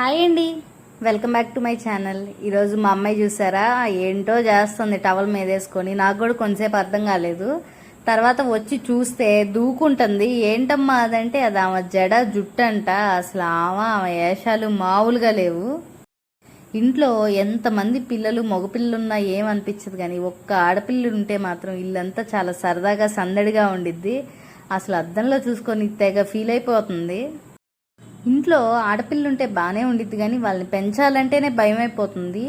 Hi అండి. Welcome back to my channel. ఈరోజు మా అమ్మాయి చూసారా? ఏంటో చేస్తుంది టవల్ మీద వేసుకొని. నాకు కూడా కొంతసేపు అర్థం కాలేదు. తర్వాత వచ్చి చూస్తే దూకుంటుంది. ఏంటమ్మా అదంటే అది ఆమె జడ జుట్టు అంట అసలు ఆమె ఆమె వేషాలు మామూలుగా లేవు. ఇంట్లో ఎంతమంది పిల్లలు మగపిల్లలు ఉన్నా ఏమనిపించదు కానీ ఒక్క ఆడపిల్లలు ఉంటే మాత్రం ఇల్లంతా చాలా సరదాగా సందడిగా ఉండిద్ది. అసలు అద్దంలో చూసుకొని తెగ ఫీల్ అయిపోతుంది. ఇంట్లో ఆడపిల్లుంటే బాగానే ఉండిద్ది కానీ వాళ్ళని పెంచాలంటేనే భయం అయిపోతుంది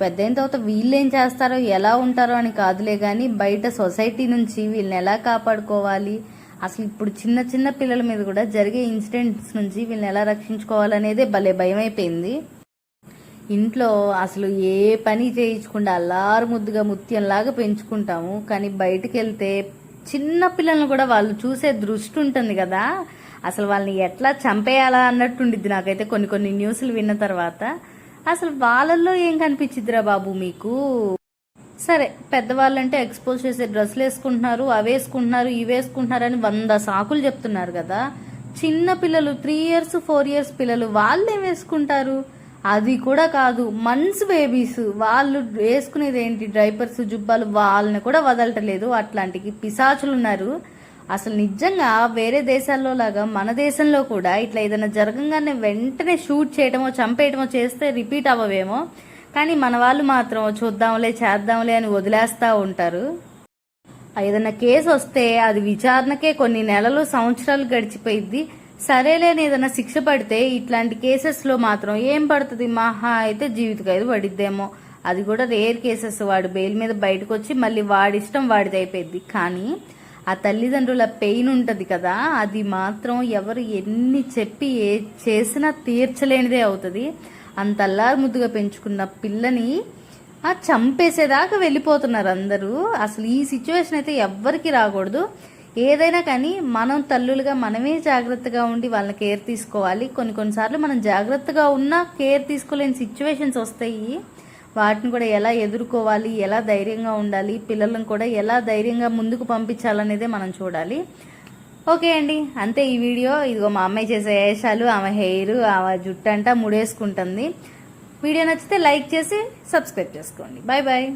పెద్ద అయిన తర్వాత వీళ్ళు ఏం చేస్తారో ఎలా ఉంటారో అని కాదులే కానీ బయట సొసైటీ నుంచి వీళ్ళని ఎలా కాపాడుకోవాలి? అసలు ఇప్పుడు చిన్న చిన్న పిల్లల మీద కూడా జరిగే ఇన్సిడెంట్స్ నుంచి వీళ్ళని ఎలా రక్షించుకోవాలనేదే భలే భయం అయిపోయింది ఇంట్లో అసలు ఏ పని చేయించకుండా అల్లారు ముద్దుగా ముత్యంలాగా పెంచుకుంటాము. కానీ బయటికి వెళ్తే చిన్న పిల్లల్ని కూడా వాళ్ళు చూసే దృష్టి ఉంటుంది కదా. అసలు వాళ్ళని ఎట్లా చంపేయాలా అన్నట్టుండిద్ది నాకైతే కొన్ని కొన్ని న్యూస్లు విన్న తర్వాత. అసలు వాళ్ళల్లో ఏం కనిపించిద్దిరా బాబు మీకు? సరే పెద్దవాళ్ళంటే ఎక్స్పోజ్ చేసే డ్రెస్సులు వేసుకుంటున్నారు అవి వేసుకుంటున్నారు ఇవి వేసుకుంటున్నారు అని వంద సాకులు చెప్తున్నారు కదా. చిన్న పిల్లలు త్రీ ఇయర్స్ ఫోర్ ఇయర్స్ పిల్లలు వాళ్ళేం వేసుకుంటారు? అది కూడా కాదు మంత్స్ బేబీస్ వాళ్ళు వేసుకునేది ఏంటి డ్రైపర్స్ జుబ్బాలు వాళ్ళని కూడా వదలటలేదు. అట్లాంటికి పిశాచులు ఉన్నారు అసలు నిజంగా వేరే దేశాల్లో లాగా మన దేశంలో కూడా ఇట్లా ఏదైనా జరగంగానే వెంటనే షూట్ చేయటమో చంపేయటమో చేస్తే రిపీట్ అవ్వవేమో. కానీ మన వాళ్ళు మాత్రం చూద్దాంలే చేద్దాంలే అని వదిలేస్తూ ఉంటారు. ఏదైనా కేసు వస్తే అది విచారణకే కొన్ని నెలలు సంవత్సరాలు గడిచిపోయింది సరేలేని ఏదైనా శిక్ష పడితే ఇట్లాంటి కేసెస్లో మాత్రం ఏం పడుతుంది? మహా అయితే జీవిత ఖైదు పడిద్దేమో. అది కూడా రేర్ కేసెస్. వాడు బెయిల్ మీద బయటకు వచ్చి మళ్ళీ వాడిష్టం వాడిది అయిపోయింది కానీ ఆ తల్లిదండ్రుల పెయిన్ ఉంటుంది కదా అది మాత్రం ఎవరు ఎన్ని చెప్పి ఏ చేసినా తీర్చలేనిదే అవుతుంది. అంత అల్లారు ముద్దుగా పెంచుకున్న పిల్లని ఆ చంపేసేదాకా వెళ్ళిపోతున్నారు అందరూ. అసలు ఈ సిచ్యువేషన్ అయితే ఎవ్వరికి రాకూడదు. ఏదైనా కానీ మనం తల్లులుగా మనమే జాగ్రత్తగా ఉండి వాళ్ళని కేర్ తీసుకోవాలి. కొన్ని కొన్నిసార్లు మనం జాగ్రత్తగా ఉన్నా కేర్ తీసుకోలేని సిచ్యువేషన్స్ వస్తాయి. వాటిని కూడా ఎలా ఎదుర్కోవాలి ఎలా ధైర్యంగా ఉండాలి పిల్లలను కూడా ఎలా ధైర్యంగా ముందుకు పంపించాలనేదే మనం చూడాలి. ఓకే అండి అంతే ఈ వీడియో. ఇదిగో మా అమ్మాయి చేసే వేషాలు ఆమె హెయిర్ ఆమె జుట్టు ముడేసుకుంటుంది. వీడియో నచ్చితే లైక్ చేసి సబ్స్క్రైబ్ చేసుకోండి. Bye bye